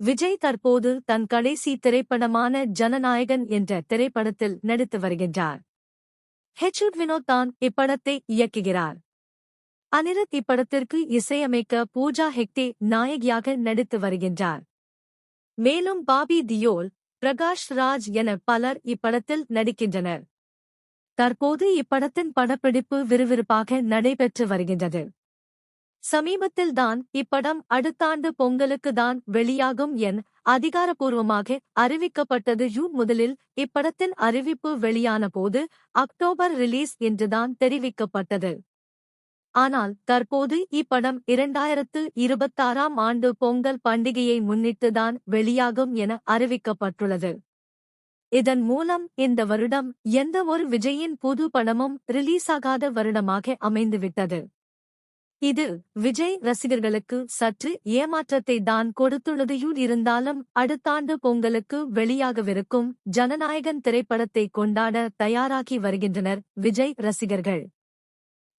விஜய் தற்போது தன் கடைசி திரைப்படமான ஜனநாயகன் என்ற திரைப்படத்தில் நடித்து வருகின்றார். ஹெச்வுட் வினோத் தான் இப்படத்தை இயக்குகிறார். அனிருத் இப்படத்திற்கு இசையமைக்க பூஜா ஹெக்டே நாயகியாக நடித்து வருகின்றார். மேலும் பாபி தியோல் பிரகாஷ் ராஜ் என பலர் இப்படத்தில் நடிக்கின்றனர். தற்போது இப்படத்தின் படப்பிடிப்பு விறுவிறுப்பாக நடைபெற்று வருகின்றது. சமீபத்தில்தான் இப்படம் அடுத்தாண்டு பொங்கலுக்கு தான் வெளியாகும் என் அதிகாரப்பூர்வமாக அறிவிக்கப்பட்டது ஜூன் முதலில் இப்படத்தின் அறிவிப்பு வெளியான போது அக்டோபர் ரிலீஸ் என்றுதான் தெரிவிக்கப்பட்டது. ஆனால் தற்போது இப்படம் இரண்டாயிரத்து இருபத்தாறாம் ஆண்டு பொங்கல் பண்டிகையை முன்னிட்டுதான் வெளியாகும் என அறிவிக்கப்பட்டுள்ளது. இதன் மூலம் இந்த வருடம் எந்த ஒரு விஜயின் புது படமும் ரிலீஸாகாத வருடமாக அமைந்துவிட்டது. இது விஜய் ரசிகர்களுக்கு சற்று ஏமாற்றத்தை தான் கொடுத்துள்ளதையும் இருந்தாலும் அடுத்தாண்டு பொங்கலுக்கு வெளியாகவிருக்கும் ஜனநாயகன் திரைப்படத்தை கொண்டாட தயாராகி வருகின்றனர் விஜய் ரசிகர்கள்.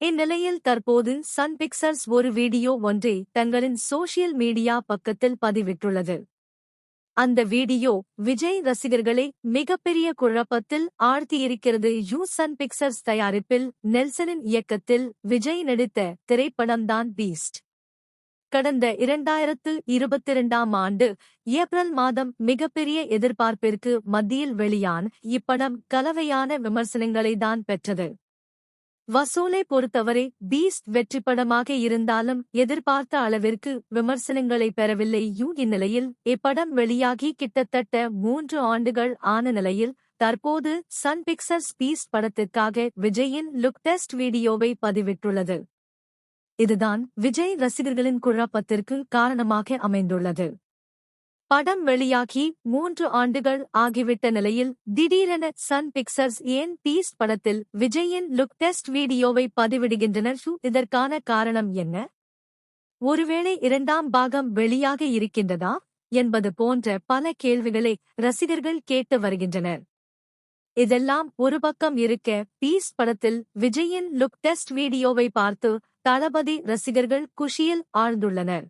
இந்நிலையில் தற்போது சன் பிக்சர்ஸ் ஒரு வீடியோ ஒன்றை தங்களின் சோஷியல் மீடியா பக்கத்தில் பதிவிட்டுள்ளது. அந்த வீடியோ விஜய் ரசிகர்களை மிகப்பெரிய குழப்பத்தில் ஆழ்த்தியிருக்கிறது. யூ சன் பிக்சர்ஸ் தயாரிப்பில் நெல்சனின் இயக்கத்தில் விஜய் நடித்த திரைப்படம்தான் பீஸ்ட். கடந்த இரண்டாயிரத்து இருபத்திரண்டாம் ஆண்டு ஏப்ரல் மாதம் மிகப்பெரிய எதிர்பார்ப்பிற்கு மத்தியில் வெளியான் இப்படம் கலவையான விமர்சனங்களை தான் பெற்றது. வசூலை பொறுத்தவரை பீஸ்ட் வெற்றிப்படமாக இருந்தாலும் எதிர்பார்த்த அளவிற்கு விமர்சனங்களை பெறவில்லை. யூ இந்நிலையில் இப்படம் வெளியாகி கிட்டத்தட்ட மூன்று ஆண்டுகள் ஆன நிலையில் தற்போது சன் பிக்சர்ஸ் பீஸ்ட் படத்திற்காக விஜயின் லுக் டெஸ்ட் வீடியோவை பதிவிட்டுள்ளது. இதுதான் விஜய் ரசிகர்களின் குழப்பத்திற்கு காரணமாக அமைந்துள்ளது. படம் வெளியாகி மூன்று ஆண்டுகள் ஆகிவிட்ட நிலையில் திடீரென சன் பிக்சர்ஸ் ஏன் பீஸ் படத்தில் விஜயின் லுக் டெஸ்ட் வீடியோவை பதிவிடுகின்றனர்? இதற்கான காரணம் என்ன? ஒருவேளை இரண்டாம் பாகம் வெளியாக இருக்கின்றதா? என்பது போன்ற பல கேள்விகளை ரசிகர்கள் கேட்டு வருகின்றனர். இதெல்லாம் ஒரு பக்கம் இருக்க பீஸ் படத்தில் விஜயின் லுக் டெஸ்ட் வீடியோவை பார்த்து தளபதி ரசிகர்கள் குஷியில் ஆழ்ந்துள்ளனர்.